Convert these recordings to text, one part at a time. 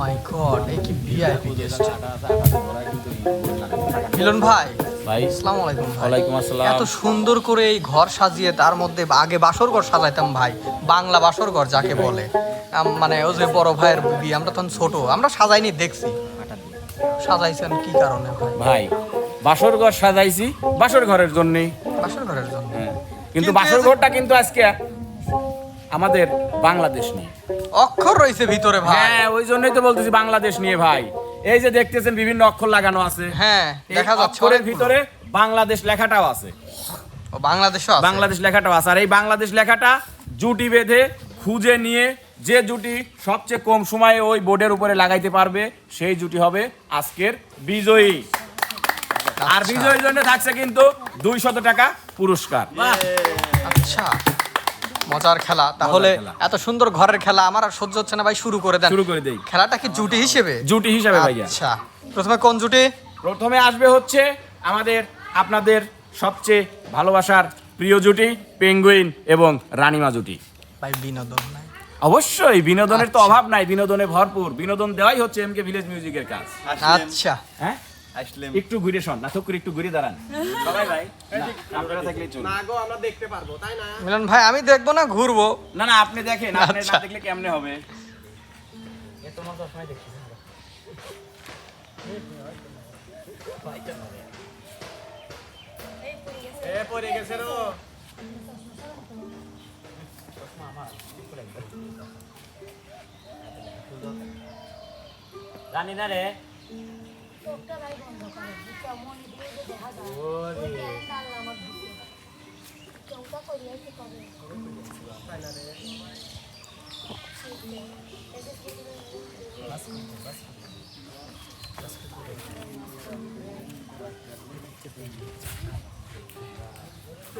মাই god এই কি VIP guest মিলন ভাই ভাই আসসালামু আলাইকুম ওয়ালাইকুম আসসালাম। এত সুন্দর করে এই ঘর সাজিয়ে তার মধ্যে আগে বাসর ঘর সাজাইতাম ভাই বাংলা বাসর ঘর যাকে বলে। মানে ও যে বড় ভাইয়ের বিয়ে আমরা তখন ছোট আমরা সাজাইনি দেখছি। সাজাইছেন কি কারণে ভাই? ভাই বাসর ঘর সাজাইছি বাসর ঘরের জন্য বাসর ঘরের জন্য। কিন্তু কিন্তু বাসর ঘরটা কিন্তু আজকে আমাদের বাংলাদেশ নিয়ে। অক্ষর রয়েছে ভিতরে ভাই। হ্যাঁ ওই জন্যই তো বলতেছি বাংলাদেশ নিয়ে ভাই। এই যে দেখতেছেন বিভিন্ন অক্ষর লাগানো আছে। হ্যাঁ দেখা যাচ্ছে অক্ষরের ভিতরে বাংলাদেশ লেখাটাও আছে। ও বাংলাদেশও আছে? বাংলাদেশ লেখাটাও আছে। আর এই বাংলাদেশ লেখাটা জুটি বেঁধে খুঁজে নিয়ে যে জুটি সবচেয়ে কম সময়ে ওই বোর্ডের উপরে লাগাইতে পারবে সেই জুটি হবে আজকের বিজয়ী। আর আচ্ছা। বিজয়ীর জন্য থাকছে কিন্তু দুইশত টাকা পুরস্কার। আচ্ছা। মজার খেলা। তাহলে এত সুন্দর ঘরের খেলা আমার আর সহ্য হচ্ছে না ভাই শুরু করে দেন। শুরু করে দেই। খেলাটা কি জুটি হিসেবে? জুটি হিসাবে ভাইয়া। আচ্ছা। প্রথমে কোন জুটি? প্রথমে আসবে হচ্ছে আমাদের আপনাদের সবচেয়ে ভালোবাসার প্রিয় জুটি পেঙ্গুইন এবং রানিমা জুটি। ভাই বিনোদন নাই। অবশ্যই বিনোদনের তো আচ্ছা। অভাব নাই বিনোদনে ভরপুর। বিনোদন দেওয়াই হচ্ছে এমকে ভিলেজ মিউজিকের কাজ। আচ্ছা। হ্যাঁ? একটু ঘুরে শোন না করে একটু ঘুরে দাঁড়ান। সবাই ভাই না, আপনারা থাকলেই চলবে। মিলন ভাই আমি দেখব না ঘুরবো? না না আপনি দেখেন আপনি না আচ্ছা। দেখলে কেমনে হবে? জানি না রে মনে দিয়ে যে দেখা আল্লাহ আমার দিছে। চোখটা করিয়া কি করে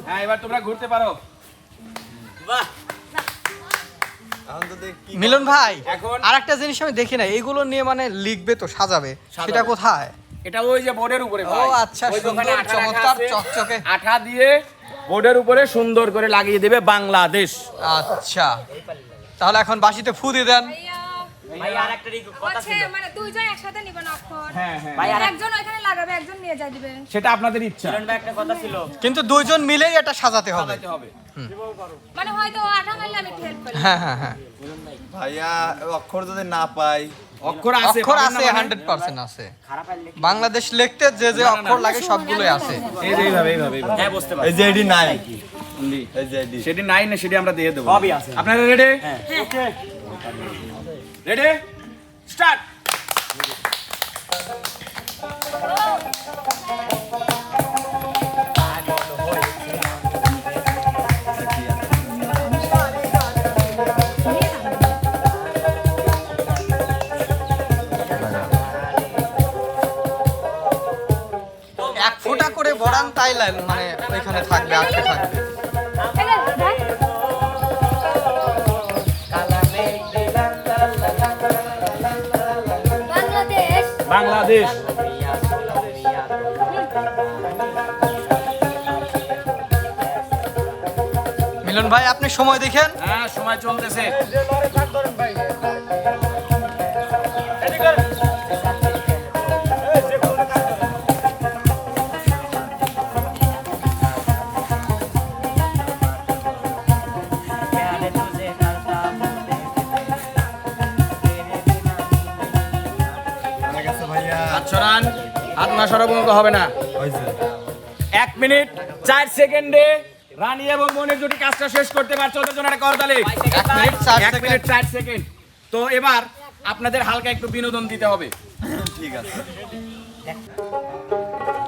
হ্যাঁ এবার তোমরা ঘুরতে পারো। কি মিলন ভাই এখন আর একটা জিনিস আমি দেখি না এইগুলো নিয়ে মানে লিখবে তো সাজাবে। সাজাবে। সেটা কোথায়? এটা ওই যে বোর্ডের উপরে ও আচ্ছা, সুন্দর, চমৎকার, চকচকে। আঠা দিয়ে বোর্ডের উপরে সুন্দর করে লাগিয়ে দেবে বাংলাদেশ। আচ্ছা। তাহলে এখন বাসিতে ফু দিয়ে দেন। ভাই আর একটা হচ্ছে মানে দুইজন একসাথে নিবেন অক্ষর হ্যাঁ হ্যাঁ ভাই আর একজন ওইখানে লাগাবে একজন নিয়ে যা দিবে সেটা আপনাদের ইচ্ছা কিন্তু দুইজন মিলেই এটা সাজাতে হবে মানে হয়তো আঠা মারলে আমি একটু হেল্প করি হ্যাঁ হ্যাঁ হ্যাঁ ভাইয়া অক্ষর যদি না পাই অক্ষর আছে অক্ষর আছে মানে? হান্ড্রেড পার্সেন্ট আছে বাংলাদেশ লিখতে যে যে অক্ষর লাগে সবগুলোই আছে এই যে এইভাবে এইভাবে এইভাবে। হ্যাঁ বুঝতে এই যে এডি নাই এই যে এডি সেটি নাই না সেটি আমরা দিয়ে দেবো সবই আছে আপনারা রেডি ওকে রেডি স্টার্ট এক ফোঁটা করে বড়ান তাই মানে ওইখানে থাকবে আটকে থাকবে। বাংলাদেশ। মিলন ভাই আপনি সময় দেখেন? হ্যাঁ সময় চলতেছে। হবে না। এক মিনিট চার সেকেন্ডে রানী এবং মনির দুটি কাজটা শেষ করতে পারছে ওদের জন্য একটা করতালি। এক চার সেকেন্ড। মিনিট চার সেকেন্ড। তো এবার আপনাদের হালকা একটু বিনোদন দিতে হবে। ঠিক আছে।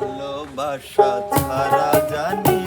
ভালোবাসা ছাড়া জানি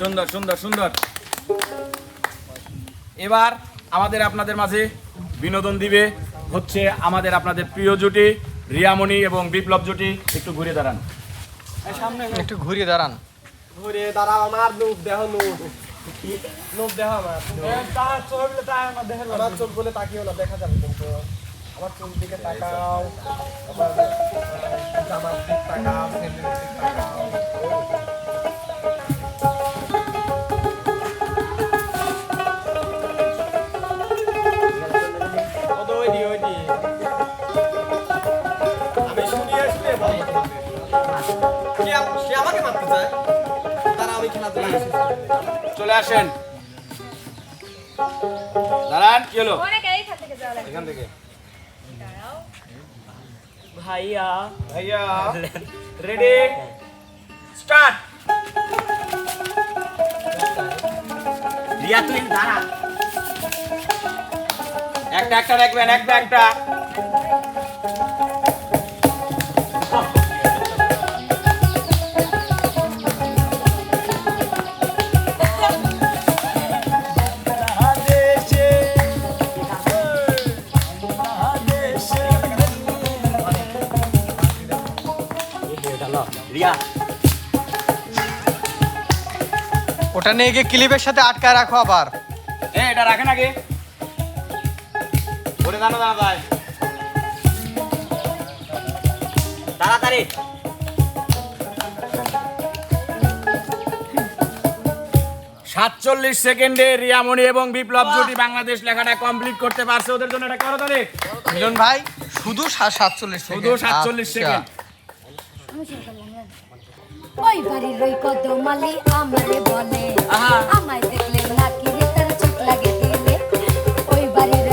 সুন্দর সুন্দর সুন্দর। এবার আমাদের আপনাদের মাঝে বিনোদন দিবে হচ্ছে আমাদের আপনাদের প্রিয় জুটি রিয়ামণি এবং বিপ্লব জুটি। একটু ঘুরে দাঁড়ান। সামনে একটু ঘুরিয়ে দাঁড়ান। ঘুরে দাঁড়াও আমার লোক দেহ লোক। লোভ দেহ আমার। আমার চোখ বলে তাকিও না দেখা যাবে কিন্তু। আমার চোখ দিকে তাকাও। আমার জামার দিক তাকাও। তারা খেলাধুলা চলে আসেন। দাঁড়ান কি হলো? এখান থেকে ভাইয়া। ভাইয়া। রেডি স্টার্ট রিয়া তুই দাঁড়া। একটা একটা রাখবেন একটা একটা। রিয়া। ওটা নিয়ে গিয়ে ক্লিপের সাথে আটকায় রাখো আবার। এ এটা রাখেন আগে করে দাঁড়া দাঁড়া ভাই তাড়াতাড়ি। সাতচল্লিশ সেকেন্ডে রিয়ামণি এবং বিপ্লব জুটি বাংলাদেশ লেখাটা কমপ্লিট করতে পারছে ওদের জন্য এটা করো তাহলে। মিলন ভাই শুধু সাতচল্লিশ শুধু সাতচল্লিশ আচ্ছা। সেকেন্ড আমি শুরু করলাম, হ্যাঁ। ওই বাড়ির ওই কদমালি আমারে বলে। আমায় দেখলে নাকি তার চোখ লাগে দিলে ওই বাড়ির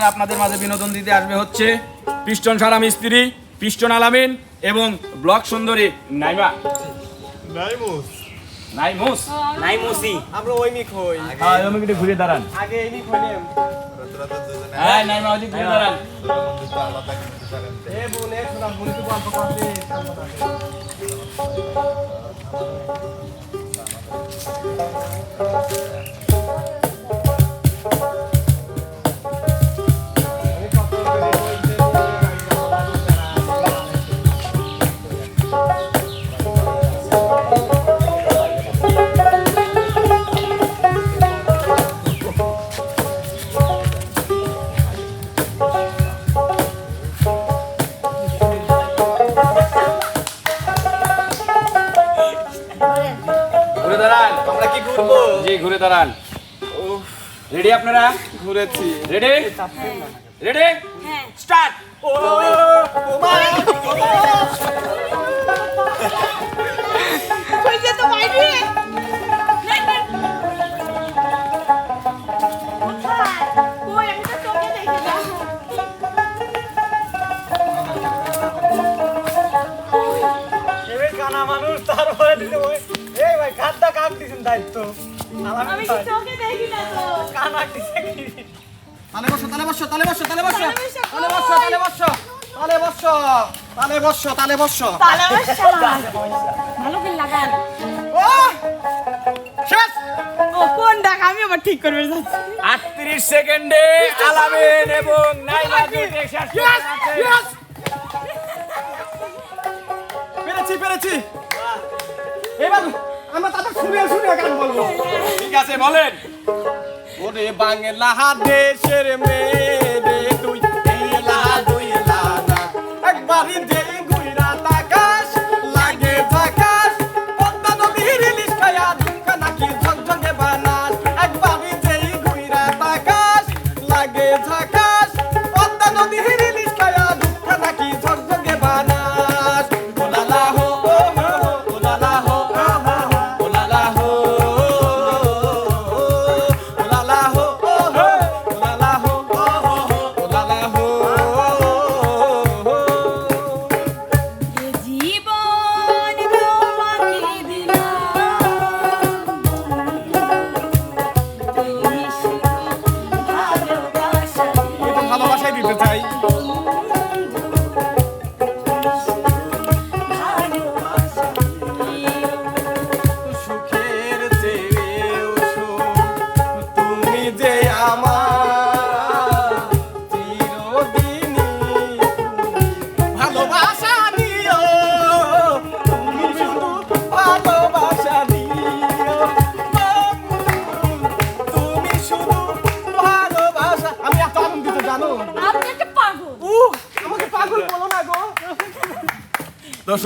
আমাদের আপনাদের মাঝে বিনোদন দিতে আসবে হচ্ছে পিস্টন সারা মিস্ত্রি পিস্টন আলামিন এবং ব্লক সুন্দরী নাইমা। নাইমুস। নাই মুসি আমরা ওই মিক হই। হ্যাঁ ঘুরে দাঁড়ান। আগে এই মিক হইলাম হ্যাঁ নাইমা ওদিক ঘুরে দাঁড়ান করতে পারেন এ বোন এ শোনা বোন তো ঘুরে রেডি আপনারা ঘুরেছি রেডি রেডি স্টার্ট ও মানুষ তার এই ভাই খাদ্য কাক দিয়েছেন দায়িত্ব আমি কি চোখে দেখি না তো। কানা দিছে কি তালে বসো তালে বসো তালে বসো। তালে বসো তালে বসো তালে বসো তালে বসো তালে বসো তালে বসো। তাহলে আমার ভালো করে লাগান। ও শেষ। ফোন ডাক আমি আবার ঠিক করবে যাচ্ছি। আটত্রিশ সেকেন্ডে আলামিন এবং নাইমা জুটি শেষ করতে যাচ্ছে। পেরেছি পেরেছি। এবার আমরা তাদের শুনে শুনে গান বলব। ঠিক আছে বলেন। ওরে বাংলা দেশের মেয়ে তুই এলা দুই এলা না একবারই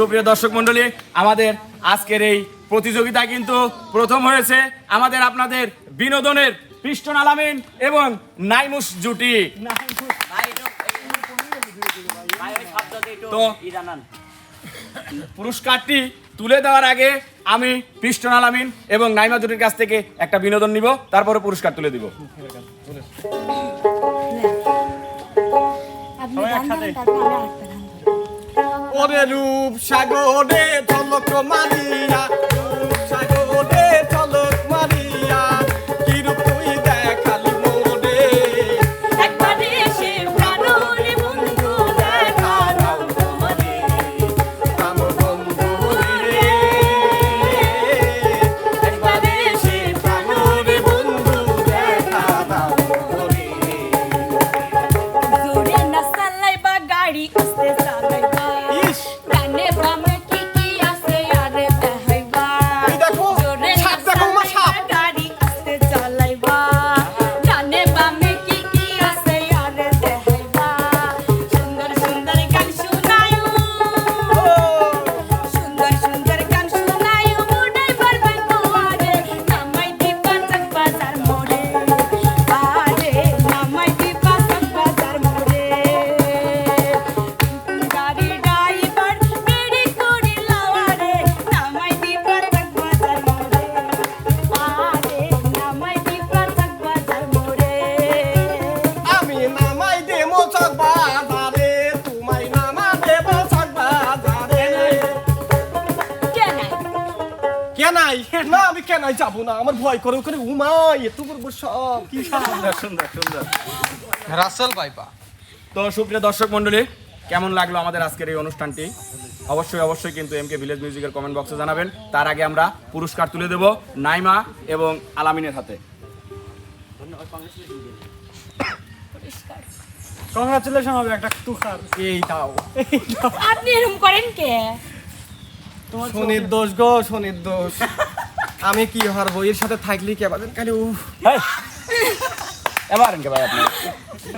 সুপ্রিয় দর্শক মন্ডলী আমাদের আজকের এই প্রতিযোগিতা কিন্তু প্রথম হয়েছে আমাদের আপনাদের বিনোদনের পৃষ্ঠন আলামিন এবং নাইমুস জুটি। তো পুরস্কারটি তুলে দেওয়ার আগে আমি পৃষ্ঠন আলামিন এবং নাইমা জুটির কাছ থেকে একটা বিনোদন নিব তারপরে পুরস্কার তুলে দিব। আপনি ওরে রূপ সাগরে ঝলক মারিয়া না আমি যাব না আমার ভয় করে ওখানে ঘুমাই এত করব সব কি সুন্দর সুন্দর সুন্দর রাসেল পাইপা তো সুপ্রিয় দর্শক মণ্ডলী কেমন লাগল আমাদের আজকের এই অনুষ্ঠানটি? অবশ্যই অবশ্যই কিন্তু এম কে ভিলেজ মিউজিকের কমেন্ট বক্সে জানাবেন। তার আগে আমরা পুরস্কার তুলে দেব নাইমা এবং আলামিনের হাতে। কংগ্রাচুলেশন হবে একটা তুষার। এই দাও। আপনি এরকম করেন কে? শনির দোষ গো শনির দোষ। আমি কি হওয়ার এর সাথে থাকলি কে আবার কালি ও এবার কে ভাই আপনি।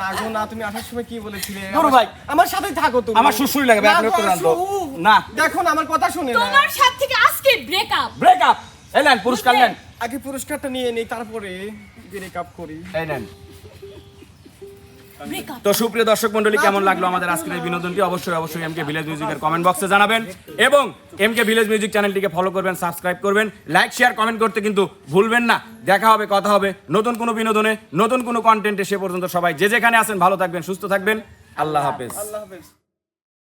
না গো না তুমি আসার সময় কি বলেছিলে? ভাই। আমার সাথেই থাকো তুমি। আমার শ্বশুরই লাগে ভাই, না আপনি তো জানতো। না। দেখো না আমার কথা শুনে না। তোমার সাথে থেকে আজকে ব্রেকআপ ব্রেকআপ এই নেন পুরস্কার নেন। আগে পুরস্কারটা নিয়ে নেই তারপরে ব্রেকআপ করি। এই নেন। তো সুপ্রিয় দর্শক মন্ডলী কেমন লাগল আমাদের আজকের এই বিনোদনটি? অবশ্যই অবশ্যই এমকে ভিলেজ মিউজিকের কমেন্ট বক্সে জানাবেন এবং এমকে ভিলেজ মিউজিক চ্যানেলটিকে ফলো করবেন সাবস্ক্রাইব করবেন লাইক শেয়ার কমেন্ট করতে কিন্তু ভুলবেন না। দেখা হবে কথা হবে নতুন কোনো বিনোদনে নতুন কোনো কন্টেন্টে সে পর্যন্ত সবাই যে যেখানে আছেন ভালো থাকবেন সুস্থ থাকবেন। আল্লাহ হাফেজ। আল্লাহ হাফেজ।